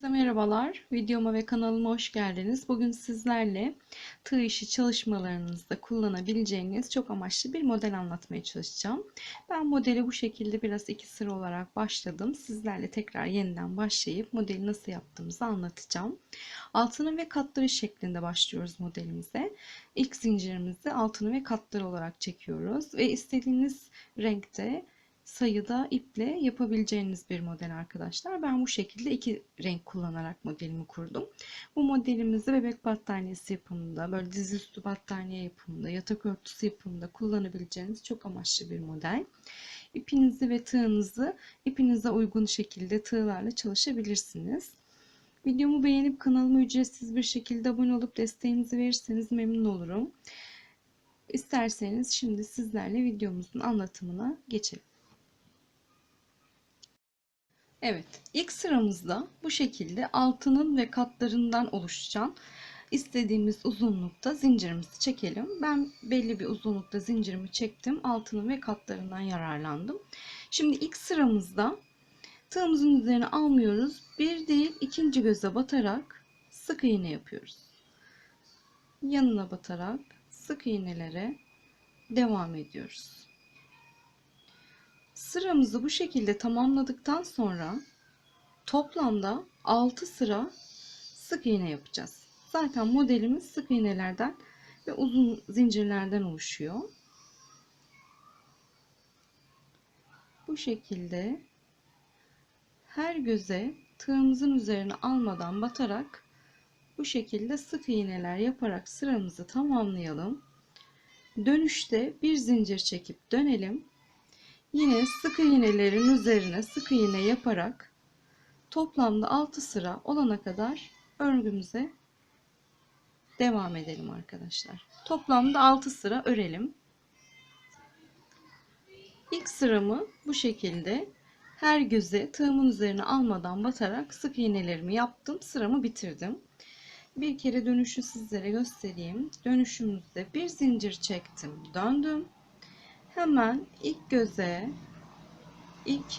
Merhabalar, videoma ve kanalıma hoş geldiniz. Bugün sizlerle tığ işi çalışmalarınızda kullanabileceğiniz çok amaçlı bir model anlatmaya çalışacağım. Ben modeli bu şekilde biraz iki sıra olarak başladım. Sizlerle tekrar yeniden başlayıp modeli nasıl yaptığımızı anlatacağım. Altını ve katları şeklinde başlıyoruz modelimize. İlk zincirimizi altını ve katları olarak çekiyoruz ve istediğiniz renkte sayıda iple yapabileceğiniz bir model arkadaşlar. Ben bu şekilde iki renk kullanarak modelimi kurdum. Bu modelimizi bebek battaniyesi yapımında, böyle dizüstü battaniye yapımında, yatak örtüsü yapımında kullanabileceğiniz çok amaçlı bir model. İpinizi ve tığınızı ipinize uygun şekilde tığlarla çalışabilirsiniz. Videomu beğenip kanalıma ücretsiz bir şekilde abone olup desteğinizi verirseniz memnun olurum. İsterseniz şimdi sizlerle videomuzun anlatımına geçelim. Evet, ilk sıramızda bu şekilde altının ve katlarından oluşan istediğimiz uzunlukta zincirimizi çekelim. Ben belli bir uzunlukta zincirimi çektim. Altının ve katlarından yararlandım. Şimdi ilk sıramızda tığımızın üzerine almıyoruz. Bir değil ikinci göze batarak sık iğne yapıyoruz. Yanına batarak sık iğnelere devam ediyoruz. Sıramızı bu şekilde tamamladıktan sonra toplamda 6 sıra sık iğne yapacağız. Zaten modelimiz sık iğnelerden ve uzun zincirlerden oluşuyor. Bu şekilde her göze tığımızın üzerine almadan batarak bu şekilde sık iğneler yaparak sıramızı tamamlayalım. Dönüşte bir zincir çekip dönelim. Yine sık iğnelerin üzerine sık iğne yaparak toplamda 6 sıra olana kadar örgümüze devam edelim arkadaşlar. Toplamda 6 sıra örelim. İlk sıramı bu şekilde her göze tığımın üzerine almadan batarak sık iğnelerimi yaptım. Sıramı bitirdim. Bir kere dönüşü sizlere göstereyim. Dönüşümüzde bir zincir çektim, döndüm hemen ilk göze ilk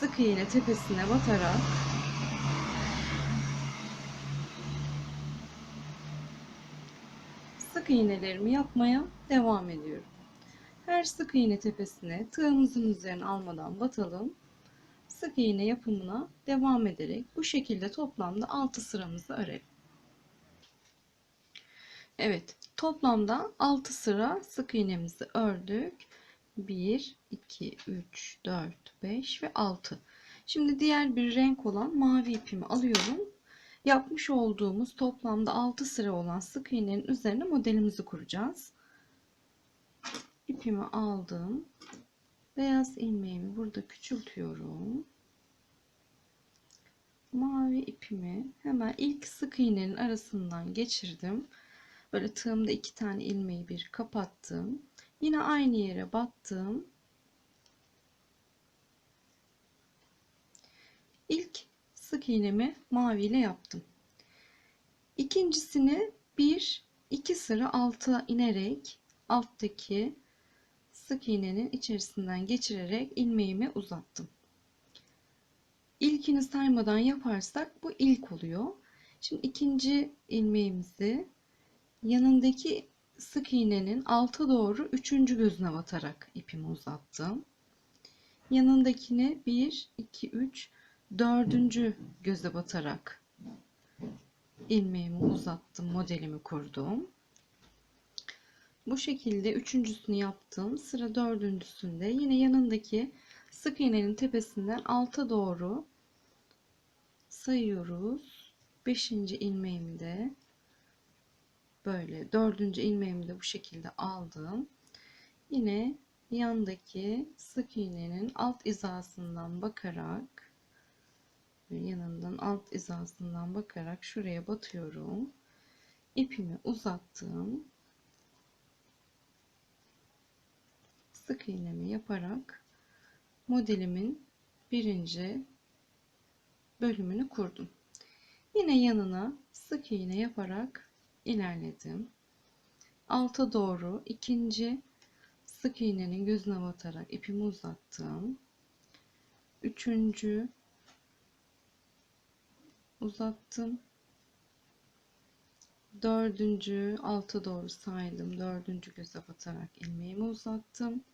sık iğne tepesine batarak sık iğnelerimi yapmaya devam ediyorum. Her sık iğne tepesine tığımızın üzerine almadan batalım. Sık iğne yapımına devam ederek bu şekilde toplamda 6 sıramızı örelim. Evet, toplamda 6 sıra sık iğnemizi ördük. 1, 2, 3, 4, 5 ve 6. Şimdi diğer bir renk olan mavi ipimi alıyorum. Yapmış olduğumuz toplamda 6 sıra olan sık iğnenin üzerine modelimizi kuracağız. İpimi aldım. Beyaz ilmeğimi burada küçültüyorum. Mavi ipimi hemen ilk sık iğnenin arasından geçirdim. Böyle tığımda iki tane ilmeği bir kapattım. Yine aynı yere battım. İlk sık iğnemi mavi ile yaptım. İkincisini bir iki sıra alta inerek alttaki sık iğnenin içerisinden geçirerek ilmeğimi uzattım. İlkini saymadan yaparsak bu ilk oluyor. Şimdi ikinci ilmeğimizi yanındaki sık iğnenin alta doğru üçüncü gözüne batarak ipimi uzattım. Yanındakine 1, 2, 3, dördüncü göze batarak ilmeğimi uzattım, modelimi kurdum. Bu şekilde üçüncüsünü yaptım. Sıra dördüncüsünde yine yanındaki sık iğnenin tepesinden alta doğru sayıyoruz. Beşinci ilmeğimi de böyle dördüncü ilmeğimi de bu şekilde aldım. Yine yandaki sık iğnenin alt izasından bakarak yanından alt izasından bakarak şuraya batıyorum. İpimi uzattım. Sık iğnemi yaparak modelimin birinci bölümünü kurdum. Yine yanına sık iğne yaparak ilerledim. Alta doğru ikinci sık iğnenin gözüne batarak ipimi uzattım. Üçüncü uzattım. Dördüncü alta doğru saydım. Dördüncü göze batarak ilmeğimi uzattım.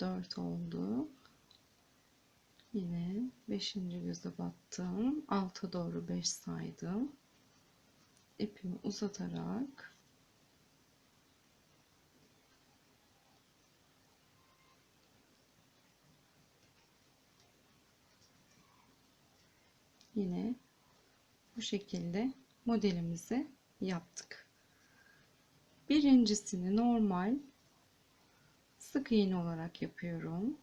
Dört oldu. Yine beşinci göze battım. Alta doğru beş saydım. İpimi uzatarak yine bu şekilde modelimizi yaptık. Birincisini normal sık iğne olarak yapıyorum.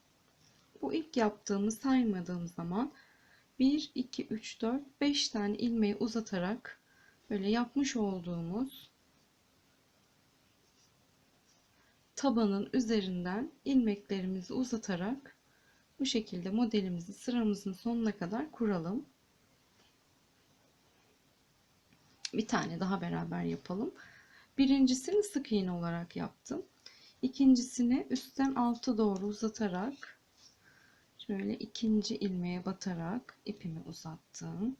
Bu ilk yaptığımı saymadığım zaman 1, 2, 3, 4, 5 tane ilmeği uzatarak böyle yapmış olduğumuz tabanın üzerinden ilmeklerimizi uzatarak bu şekilde modelimizi sıramızın sonuna kadar kuralım. Bir tane daha beraber yapalım. Birincisini sık iğne olarak yaptım. İkincisini üstten alta doğru uzatarak şöyle ikinci ilmeğe batarak ipimi uzattım.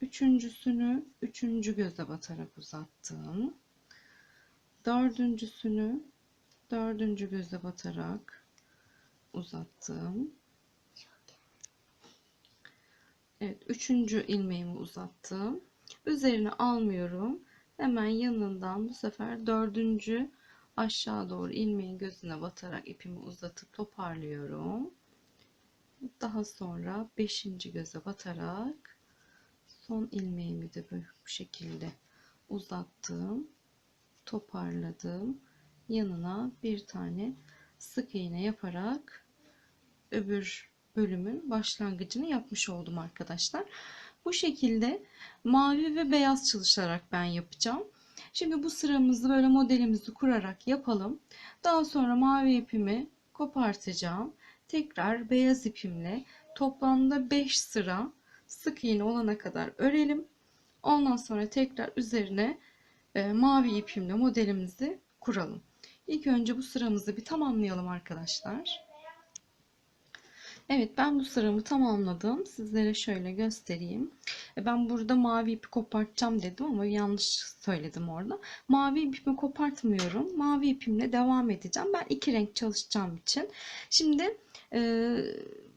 Üçüncüsünü üçüncü göze batarak uzattım. Dördüncüsünü dördüncü göze batarak uzattım. Evet, üçüncü ilmeğimi uzattım. Üzerine almıyorum. Hemen yanından bu sefer dördüncü aşağı doğru ilmeğin gözüne batarak ipimi uzatıp toparlıyorum. Daha sonra beşinci göze batarak son ilmeğimi de bu şekilde uzattım. Toparladım. Yanına bir tane sık iğne yaparak öbür bölümün başlangıcını yapmış oldum arkadaşlar. Bu şekilde mavi ve beyaz çalışarak ben yapacağım. Şimdi bu sıramızı böyle modelimizi kurarak yapalım. Daha sonra mavi ipimi kopartacağım. Tekrar beyaz ipimle toplamda 5 sıra sık iğne olana kadar örelim. Ondan sonra tekrar üzerine e, mavi ipimle modelimizi kuralım. İlk önce bu sıramızı bir tamamlayalım arkadaşlar. Evet ben bu sıramı tamamladım. Sizlere şöyle göstereyim. E, ben burada mavi ipi kopartacağım dedim ama yanlış söyledim orada. Mavi ipimi kopartmıyorum. Mavi ipimle devam edeceğim. Ben iki renk çalışacağım için. Şimdi e,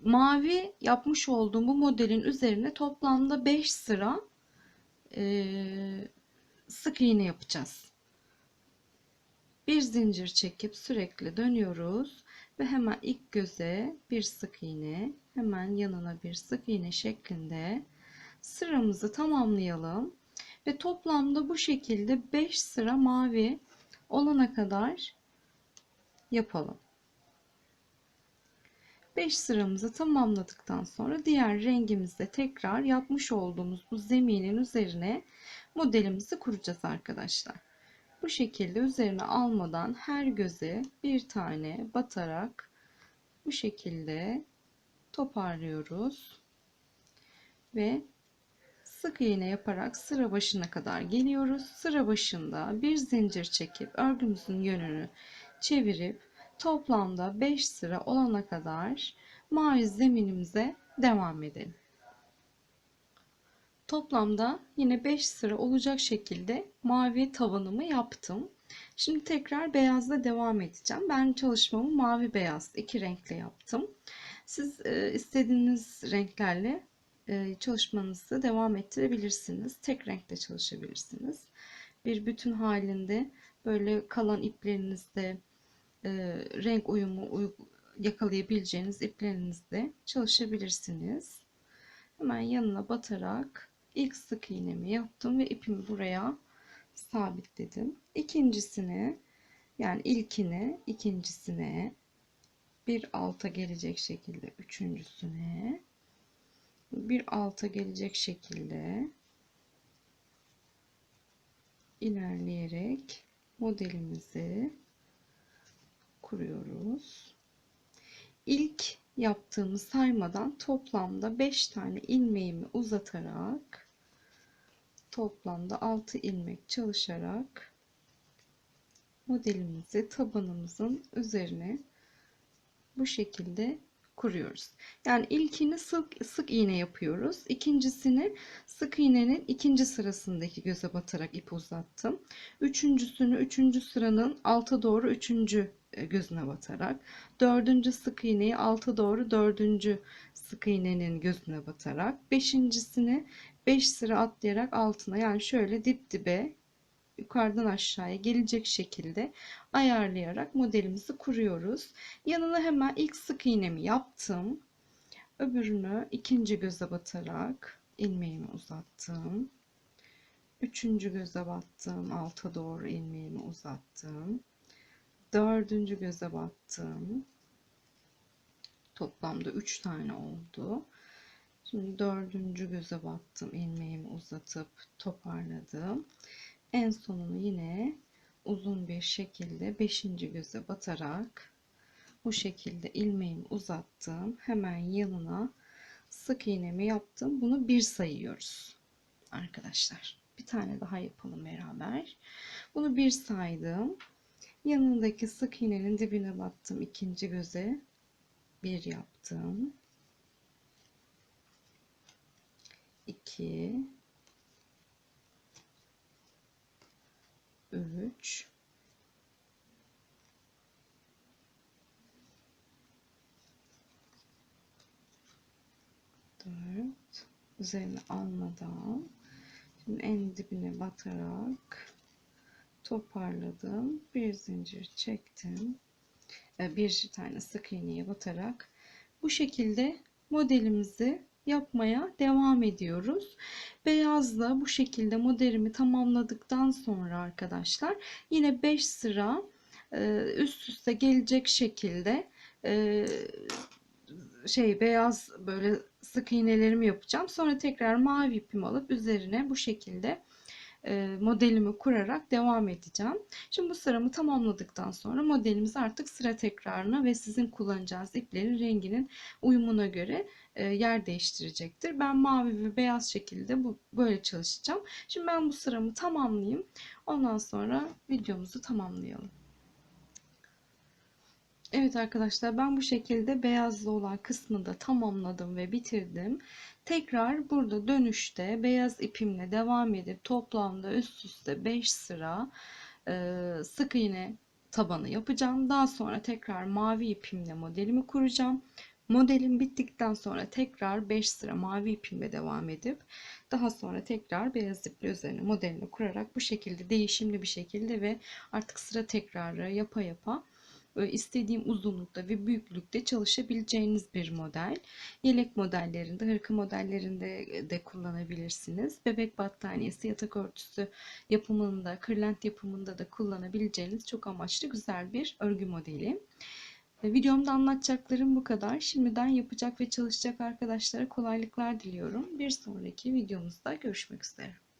mavi yapmış olduğum bu modelin üzerine toplamda 5 sıra e, sık iğne yapacağız. Bir zincir çekip sürekli dönüyoruz ve hemen ilk göze bir sık iğne, hemen yanına bir sık iğne şeklinde sıramızı tamamlayalım. Ve toplamda bu şekilde 5 sıra mavi olana kadar yapalım. 5 sıramızı tamamladıktan sonra diğer rengimizde tekrar yapmış olduğumuz bu zeminin üzerine modelimizi kuracağız arkadaşlar. Bu şekilde üzerine almadan her göze bir tane batarak bu şekilde toparlıyoruz. Ve sık iğne yaparak sıra başına kadar geliyoruz. Sıra başında bir zincir çekip örgümüzün yönünü çevirip toplamda 5 sıra olana kadar mavi zeminimize devam edelim. Toplamda yine 5 sıra olacak şekilde mavi tavanımı yaptım. Şimdi tekrar beyazla devam edeceğim. Ben çalışmamı mavi beyaz iki renkle yaptım. Siz e, istediğiniz renklerle e, çalışmanızı devam ettirebilirsiniz. Tek renkle çalışabilirsiniz. Bir bütün halinde böyle kalan iplerinizde e, renk uyumu yakalayabileceğiniz iplerinizde çalışabilirsiniz. Hemen yanına batarak ilk sık iğnemi yaptım ve ipimi buraya sabitledim. İkincisini yani ilkini ikincisine bir alta gelecek şekilde üçüncüsüne bir alta gelecek şekilde ilerleyerek modelimizi kuruyoruz. İlk yaptığımı saymadan toplamda 5 tane ilmeğimi uzatarak toplamda 6 ilmek çalışarak modelimizi tabanımızın üzerine bu şekilde kuruyoruz. Yani ilkini sık sık iğne yapıyoruz. İkincisini sık iğnenin ikinci sırasındaki göze batarak ip uzattım. Üçüncüsünü üçüncü sıranın alta doğru üçüncü gözüne batarak. Dördüncü sık iğneyi alta doğru dördüncü sık iğnenin gözüne batarak. Beşincisini beş sıra atlayarak altına yani şöyle dip dibe yukarıdan aşağıya gelecek şekilde ayarlayarak modelimizi kuruyoruz. Yanına hemen ilk sık iğnemi yaptım. Öbürünü ikinci göze batarak ilmeğimi uzattım. Üçüncü göze battım. Alta doğru ilmeğimi uzattım. Dördüncü göze battım. Toplamda üç tane oldu. Şimdi dördüncü göze battım. ilmeğimi uzatıp toparladım. En sonunu yine uzun bir şekilde 5. göze batarak bu şekilde ilmeğimi uzattım. Hemen yanına sık iğnemi yaptım. Bunu bir sayıyoruz arkadaşlar. Bir tane daha yapalım beraber. Bunu bir saydım. Yanındaki sık iğnenin dibine battım. ikinci göze bir yaptım. 2 3 4 üzerine almadan şimdi en dibine batarak toparladım bir zincir çektim e, bir tane sık iğneye batarak bu şekilde modelimizi yapmaya devam ediyoruz. Beyazla bu şekilde modelimi tamamladıktan sonra arkadaşlar yine 5 sıra e, üst üste gelecek şekilde e, şey beyaz böyle sık iğnelerimi yapacağım. Sonra tekrar mavi ipimi alıp üzerine bu şekilde modelimi kurarak devam edeceğim. Şimdi bu sıramı tamamladıktan sonra modelimiz artık sıra tekrarına ve sizin kullanacağınız iplerin renginin uyumuna göre e, yer değiştirecektir. Ben mavi ve beyaz şekilde bu böyle çalışacağım. Şimdi ben bu sıramı tamamlayayım. Ondan sonra videomuzu tamamlayalım. Evet arkadaşlar ben bu şekilde beyazlı olan kısmı da tamamladım ve bitirdim. Tekrar burada dönüşte beyaz ipimle devam edip toplamda üst üste 5 sıra e, sık iğne tabanı yapacağım. Daha sonra tekrar mavi ipimle modelimi kuracağım. Modelim bittikten sonra tekrar 5 sıra mavi ipimle devam edip daha sonra tekrar beyaz iple üzerine modelini kurarak bu şekilde değişimli bir şekilde ve artık sıra tekrarı yapa yapa istediğim uzunlukta ve büyüklükte çalışabileceğiniz bir model. Yelek modellerinde, hırka modellerinde de kullanabilirsiniz. Bebek battaniyesi, yatak örtüsü yapımında, kırlent yapımında da kullanabileceğiniz çok amaçlı güzel bir örgü modeli. Videomda anlatacaklarım bu kadar. Şimdiden yapacak ve çalışacak arkadaşlara kolaylıklar diliyorum. Bir sonraki videomuzda görüşmek üzere.